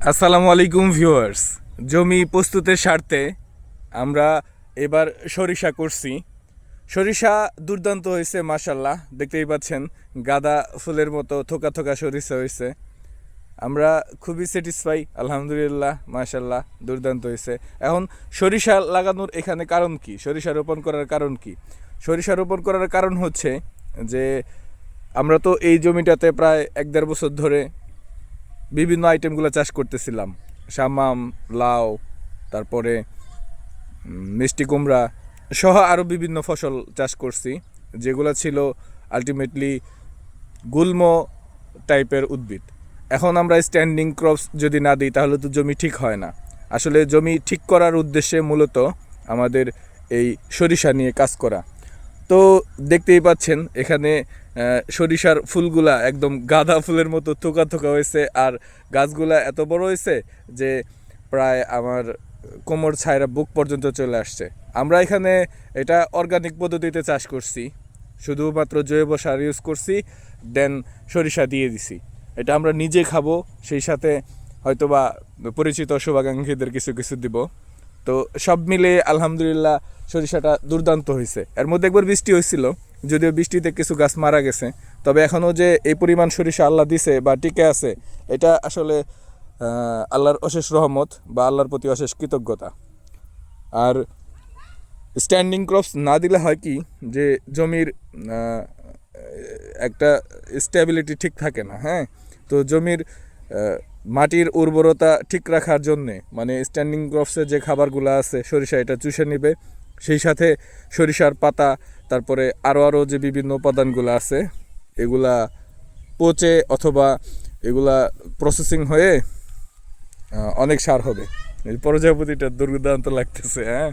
আসসালামু আলাইকুম ভিউয়ার্স। জমি প্রস্তুতের স্বার্থে আমরা এবার সরিষা করছি। সরিষা দুর্দান্ত হয়েছে মাশাল্লাহ দেখতেই পাচ্ছেন, গাঁদা ফুলের মতো থোকা থোকা সরিষা হয়েছে। আমরা খুবই স্যাটিসফাই আলহামদুলিল্লাহ মাশাল্লাহ দুর্দান্ত হয়েছে। এখন সরিষা লাগানোর এখানে কারণ কি? সরিষা রোপণ করার কারণ কি? সরিষা রোপণ করার কারণ হচ্ছে যে আমরা তো এই জমিটাতে প্রায় এক দেড় বছর ধরে বিভিন্ন আইটেমগুলো চাষ করতেছিলাম। সামাম, লাউ, তারপরে মিষ্টি কুমড়া সহ আরও বিভিন্ন ফসল চাষ করছি, যেগুলো ছিল আলটিমেটলি গুল্ম টাইপের উদ্ভিদ। এখন আমরা স্ট্যান্ডিং ক্রপস যদি না দিই, তাহলে তো জমি ঠিক হয় না। আসলে জমি ঠিক করার উদ্দেশ্যে মূলত আমাদের এই সরিষা নিয়ে কাজ করা। তো দেখতেই পাচ্ছেন, এখানে সরিষার ফুলগুলা একদম গাঁদা ফুলের মতো থোকা থোকা হয়েছে আর গাছগুলা এত বড় হয়েছে যে প্রায় আমার কোমর ছায়রা বুক পর্যন্ত চলে আসছে। আমরা এখানে এটা অর্গানিক পদ্ধতিতে চাষ করছি, শুধুমাত্র জৈব সার ইউজ করছি দেন সরিষা দিয়ে দিছি। এটা আমরা নিজে খাব, সেই সাথে হয়তোবা পরিচিত শুভাকাঙ্ক্ষীদের কিছু কিছু দিব। তো সব মিলে আলহামদুলিল্লাহ সরিষাটা দুর্দান্ত হয়েছে। এর মধ্যে একবার বৃষ্টি হয়েছিল, যদিও বৃষ্টিতে কিছু গাছ মারা গেছে। তবে এখনও যে এই পরিমাণ সরিষা আল্লাহ দিছে বা টিকে আছে, এটা আসলে আল্লাহর অশেষ রহমত বা আল্লাহর প্রতি অশেষ কৃতজ্ঞতা। আর স্ট্যান্ডিং ক্রপস না দিলে হয় কি, যে জমির একটা স্টেবিলিটি ঠিক থাকে না হ্যাঁ? তো জমির মাটির উর্বরতা ঠিক রাখার জন্যে মানে স্ট্যান্ডিং ক্রপসের যে খাবারগুলো আছে, সরিষা এটা চুষে নেবে। সেই সাথে সরিষার পাতা, তারপরে আরও আরও যে বিভিন্ন উপাদানগুলো আছে, এগুলা পচে অথবা এগুলা প্রসেসিং হয়ে অনেক সার হবে। এই প্রজাপতিটা দুর্দান্ত লাগতেছে হ্যাঁ?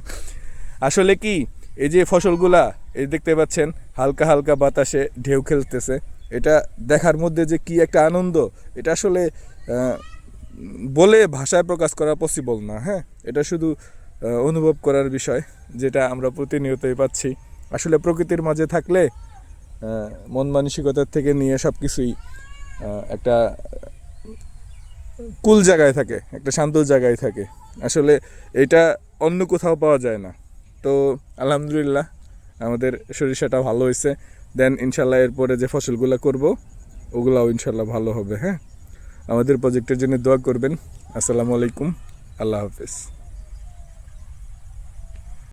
আসলে কি, এই যে ফসলগুলা, এই দেখতে পাচ্ছেন, হালকা হালকা বাতাসে ঢেউ খেলতেছে। এটা দেখার মধ্যে যে কি একটা আনন্দ, এটা আসলে বলে ভাষায় প্রকাশ করা পসিবল না হ্যাঁ? এটা শুধু অনুভব করার বিষয়, যেটা আমরা প্রতিনিয়তই পাচ্ছি। আসলে প্রকৃতির মাঝে থাকলে মন মানসিকতার থেকে নিয়ে সব কিছুই একটা কুল জায়গায় থাকে, একটা শান্ত জায়গায় থাকে। আসলে এটা অন্য কোথাও পাওয়া যায় না। তো আলহামদুলিল্লাহ, আমাদের সরিষাটা ভালো হয়েছে। দেন ইনশাল্লাহ এরপরে যে ফসলগুলো করব, ওগুলাও ইনশাল্লাহ ভালো হবে হ্যাঁ? আমাদের প্রজেক্টের জন্য দোয়া করবেন। আসসালামু আলাইকুম। আল্লাহ হাফেজ।